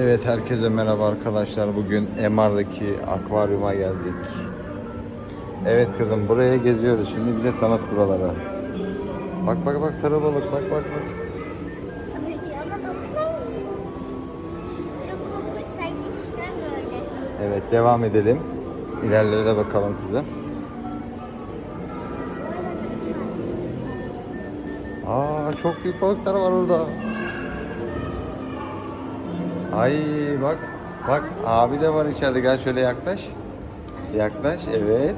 Evet herkese merhaba arkadaşlar. Bugün MR'daki akvaryuma geldik. Evet kızım buraya geziyoruz. Şimdi bize tanıt buraları. Bak bak bak sarı balık bak bak bak. Evet devam edelim. İlerlere de bakalım kızım. Aa çok büyük balıklar var orada. Ay bak bak abi de var içeride gel şöyle yaklaş. Yaklaş evet.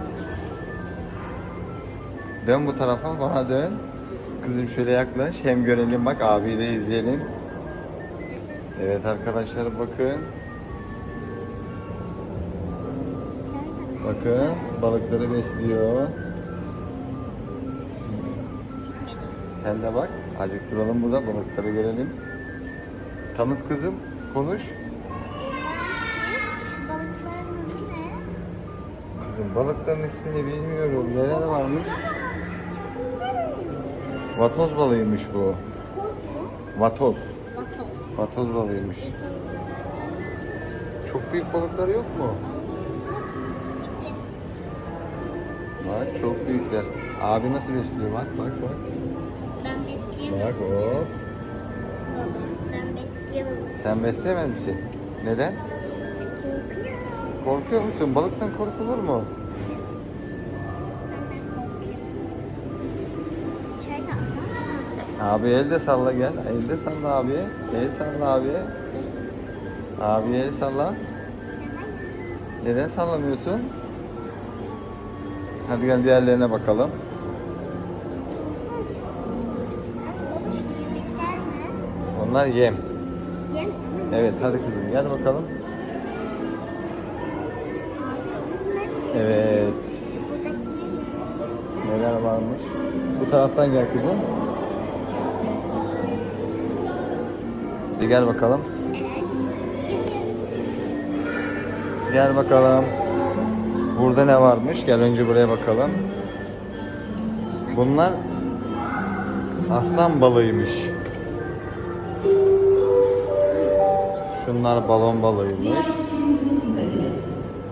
Dön bu tarafa bana dön. Kızım şöyle yaklaş hem görelim bak abiyi de izleyelim. Evet arkadaşlar bakın. Bakın balıkları besliyor. Sen de bak. Azıcık duralım burada balıkları görelim. Tanıt kızım. Konuş. Kızım balıkların ismini bilmiyorum. Neler varmış? Vatoz balığıymış bu. Vatoz. Vatoz balığıymış. Çok büyük balıklar yok mu? Bak çok büyükler. Abi nasıl besliyor? Bak bak bak. Ben besleyemem. Bak hop. Baba, Ben besleyemem. Sen besleyemez misin? Neden? Korkuyorum. Korkuyor musun? Balıktan korkulur mu? Abi el de salla gel. El de salla abiye. El salla abiye. Abiye el salla. Neden sallamıyorsun? Hadi gel diğerlerine bakalım. Ne? Onlar yem. Yem? Evet hadi kızım gel bakalım. Evet. Neler varmış? Bu taraftan gel kızım. Hadi gel bakalım. Gel bakalım. Burada ne varmış? Gel önce buraya bakalım. Bunlar aslan balığıymış. Şunlar balon balığıymış. Ziyaretçilerimizin dikkatine.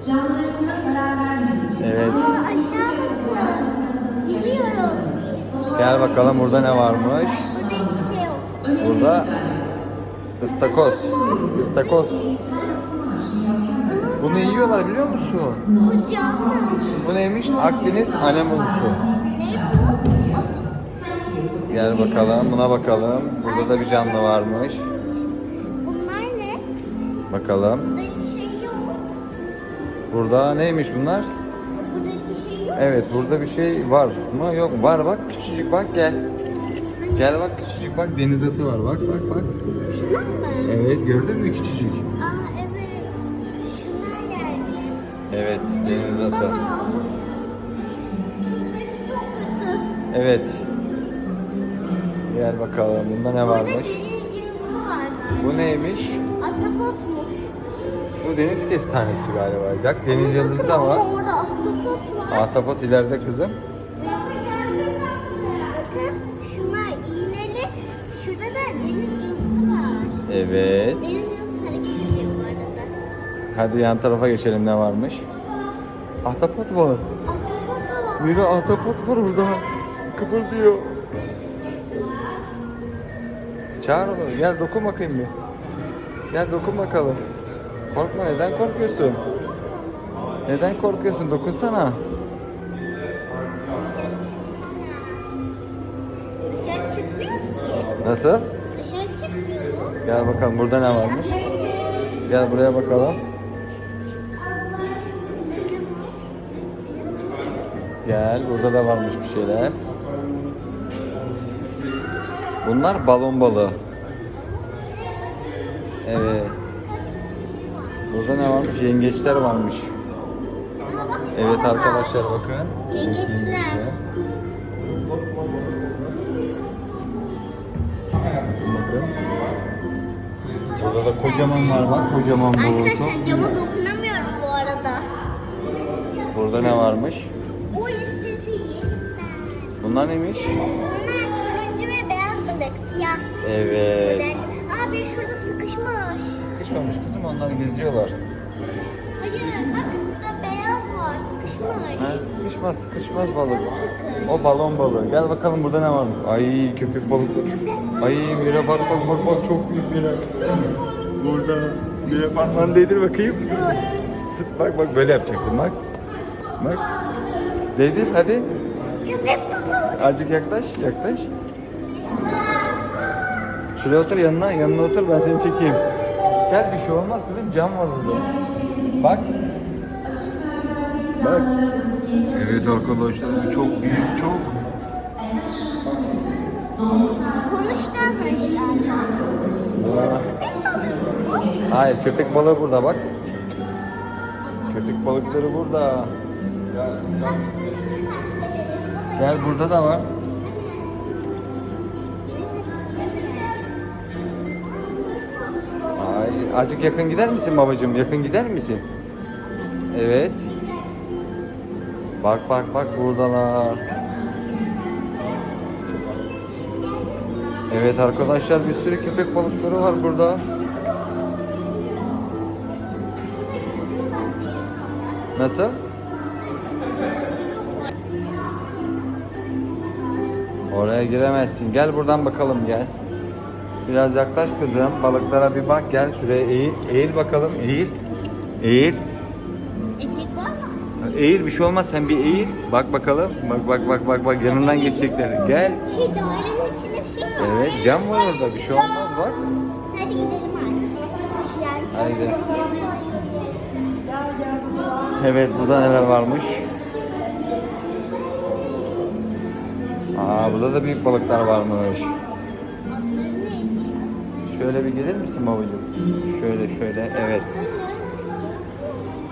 Canlılarımıza zarar vermemek için Evet. Aa, aşağı bakın. Gidiyoruz. Gel bakalım burada ne varmış? Burada hiçbir şey yok. Burada ıstakoz. Istakoz. Bunu yiyorlar biliyor musun? Bu canlı. Bu neymiş? Akdeniz anemulusu. Ne bu? Gel bakalım buna bakalım. Burada da bir canlı varmış. Bakalım. Burada hiçbir şey yok. Burada neymiş bunlar? Burada hiçbir şey yok. Evet burada bir şey var mı? Yok var bak küçücük bak gel. Gel bak küçücük bak deniz atı var bak bak bak. Şunlar mı? Evet gördün mü küçücük? Aa evet. Şunlar geldi. Evet deniz atı. Baba. Burası çok kötü. Evet. Gel bakalım bunda ne Burada varmış? deniz yıldızı var. Bu neymiş? Ahtapotmuş. Bu deniz kestanesi galiba. Bak deniz yıldızı da var. orada ahtapot var. Ahtapot ileride kızım. Bakın şunlar iğneli. Şurada da deniz yıldızı var. Evet. Deniz yıldızı hareket ediyor bu arada. Hadi yan tarafa geçelim ne varmış? Ahtapot var. Ahtapot var. Mira ahtapot var orada. Kıpırdıyor. Çağır onu. Gel dokun bakayım bir. Gel dokun bakalım. Korkma neden korkuyorsun? Neden korkuyorsun? Dokunsana. Dışarı çıkmıyor ki. Nasıl? Dışarı çıkmıyor mu? Gel bakalım burada ne varmış? Gel buraya bakalım. Gel burada da varmış bir şeyler. Bunlar balon balığı. Evet. Burada ne varmış? Yengeçler varmış. Evet arkadaşlar bakın. Yengeçler. Bakın. Burada da kocaman var bak. Kocaman Arkadaşlar bulutu. cama dokunamıyorum bu arada. Burada ne varmış? Bu istediğim. Bunlar neymiş? Bunlar turuncu ve beyaz balık. Siyah. Evet. Abi şurada sıkışmış. sıkışmamış kızım onlar geziyorlar. Hayır bak şurada beyaz var. Sıkışmış. Ha, sıkışmaz sıkışmaz balık. O balon balığı. Gel bakalım burada ne varmış. Ay köpek balık. Ay Mira bak bak bak bak çok büyük Mira. Burada. Mira parmağını değdir bakayım. Tut bak bak böyle yapacaksın bak. Bak. Değdir hadi. Köpek balığı. Azıcık yaklaş yaklaş. Şuraya otur yanına yanına otur ben seni çekeyim. Gel bir şey olmaz kızım cam var burada. Bak. Bak. Evet arkadaşlar bu çok büyük çok. Konuştu az önce. Aa. Hayır köpek balığı burada bak. Köpek balıkları burada. Gel burada da var. Azıcık yakın gider misin babacığım? Yakın gider misin? Evet. Bak bak bak buradalar. Evet arkadaşlar bir sürü köpek balıkları var burada. Nasıl? Oraya giremezsin. Gel buradan bakalım gel. Biraz yaklaş kızım. Balıklara bir bak gel. Şuraya eğil. Eğil bakalım. Eğil. Eğil. Ecek var mı? Eğil bir şey olmaz. Sen bir eğil. Bak bakalım. Bak bak bak bak bak yanından geçecekler. Gel. Şey dairenin içinde bir şey var. Evet cam var orada. Bir şey olmaz bak. Hadi gidelim artık. Haydi. Evet burada neler varmış? Aa burada da büyük balıklar varmış. Şöyle bir gelir misin babacığım? Şöyle şöyle evet.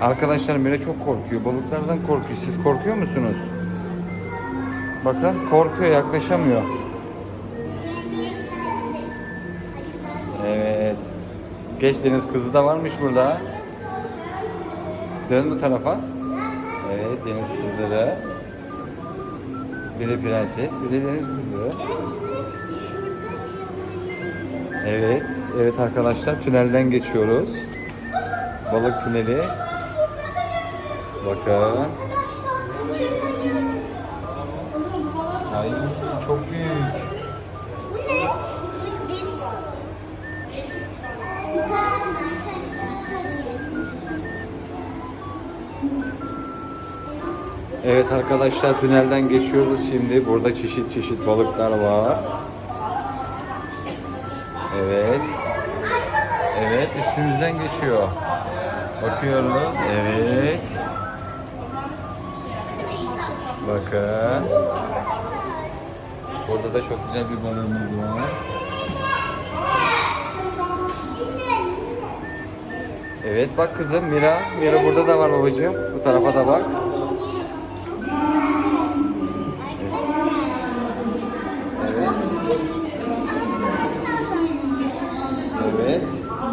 Arkadaşlar Mira çok korkuyor. Balıklardan korkuyor. Siz korkuyor musunuz? Bakın korkuyor yaklaşamıyor. Evet. Geç deniz kızı da varmış burada. Dön bu tarafa. Evet deniz kızları. Biri prenses, biri deniz kızı. Evet, evet arkadaşlar tünelden geçiyoruz. Balık tüneli. Bakın. Ay çok büyük. Evet arkadaşlar tünelden geçiyoruz şimdi. Burada çeşit çeşit balıklar var. Evet. Evet üstümüzden geçiyor. Bakıyoruz. Evet. Bakın. Burada da çok güzel bir balığımız var. Evet bak kızım Mira. Mira burada da var babacığım. Bu tarafa da bak.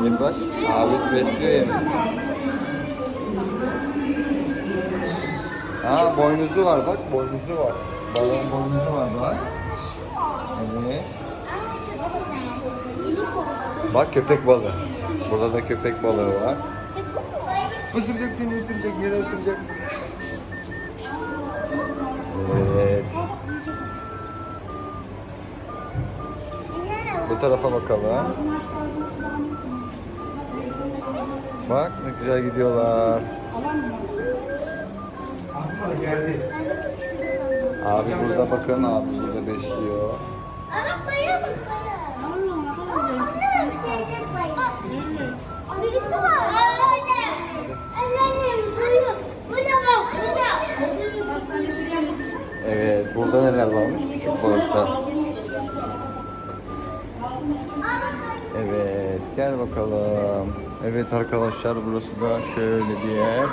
Bak. Abi besliyor yemi. Aa boynuzu var bak. Boynuzu var. Balığın boynuzu var bak. Evet. Bak köpek balığı. Burada da köpek balığı var. Isıracak seni ısıracak. Yine ısıracak. Evet. Bu tarafa bakalım. Bak ne güzel gidiyorlar. Abi burada bakın abi burada besliyor. Evet burada neler varmış küçük balıklar. Evet gel bakalım. Evet arkadaşlar burası da şöyle bir yer.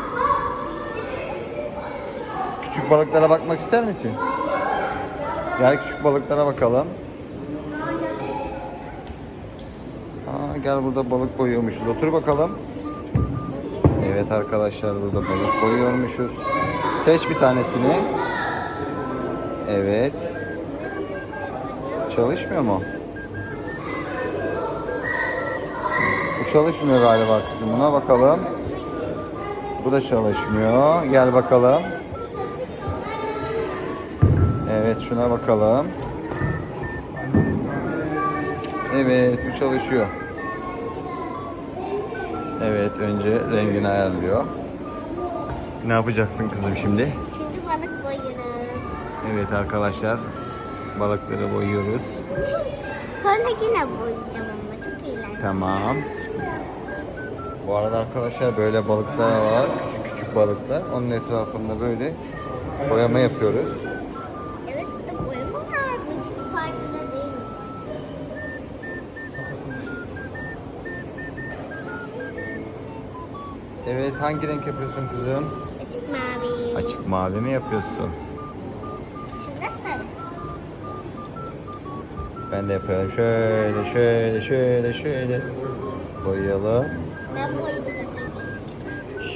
Küçük balıklara bakmak ister misin? Gel küçük balıklara bakalım. Aa, gel burada balık koyuyormuşuz. Otur bakalım. Evet arkadaşlar burada balık koyuyormuşuz. Seç bir tanesini. Evet. Çalışmıyor mu? Çalışmıyor galiba kızım. Buna bakalım. Bu da çalışmıyor. Gel bakalım. Evet şuna bakalım. Evet bu çalışıyor. Evet önce rengini ayarlıyor. Ne yapacaksın kızım şimdi? Şimdi balık boyuyoruz. Evet arkadaşlar balıkları boyuyoruz. Sonra yine boyayacağım ama çok eğlenceli. Tamam. Bu arada arkadaşlar böyle balıklar var. Küçük küçük balıklar. Onun etrafında böyle boyama yapıyoruz. Evet bir de boyama varmış. Hiç farkında değilim. Evet hangi renk yapıyorsun kızım? Açık mavi. Açık mavi mi yapıyorsun? Şurada sarı. Ben de yapıyorum. Şöyle şöyle şöyle şöyle boyayalım. Ben bu sefer.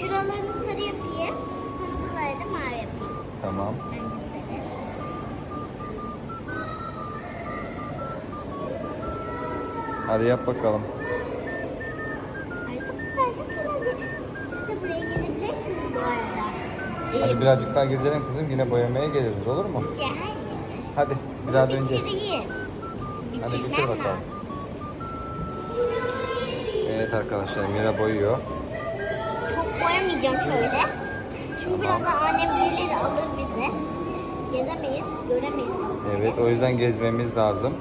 Şuralarını sarı yapayım. Sonra buraları da mavi yapayım. Tamam. Önce sarı. Hadi yap bakalım. Arkadaşlar. Siz de buraya gelebilirsiniz bu arada. Hadi birazcık daha gezelim kızım. Yine boyamaya geliriz olur mu? Hayır. Hadi bir daha döneceğiz. Bitireyim. Hadi bitir Bitirmem bakalım. lazım. Evet arkadaşlar Mira boyuyor. Çok boyamayacağım şöyle. Çünkü birazdan annem gelir alır bizi. Gezemeyiz, göremeyiz. Evet o yüzden gezmemiz lazım.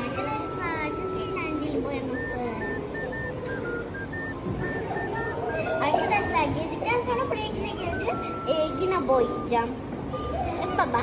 Arkadaşlar çok eğlenceli boyaması. Arkadaşlar gezdikten sonra buraya yine geleceğiz. Ee, yine boyayacağım. Değil mi baba?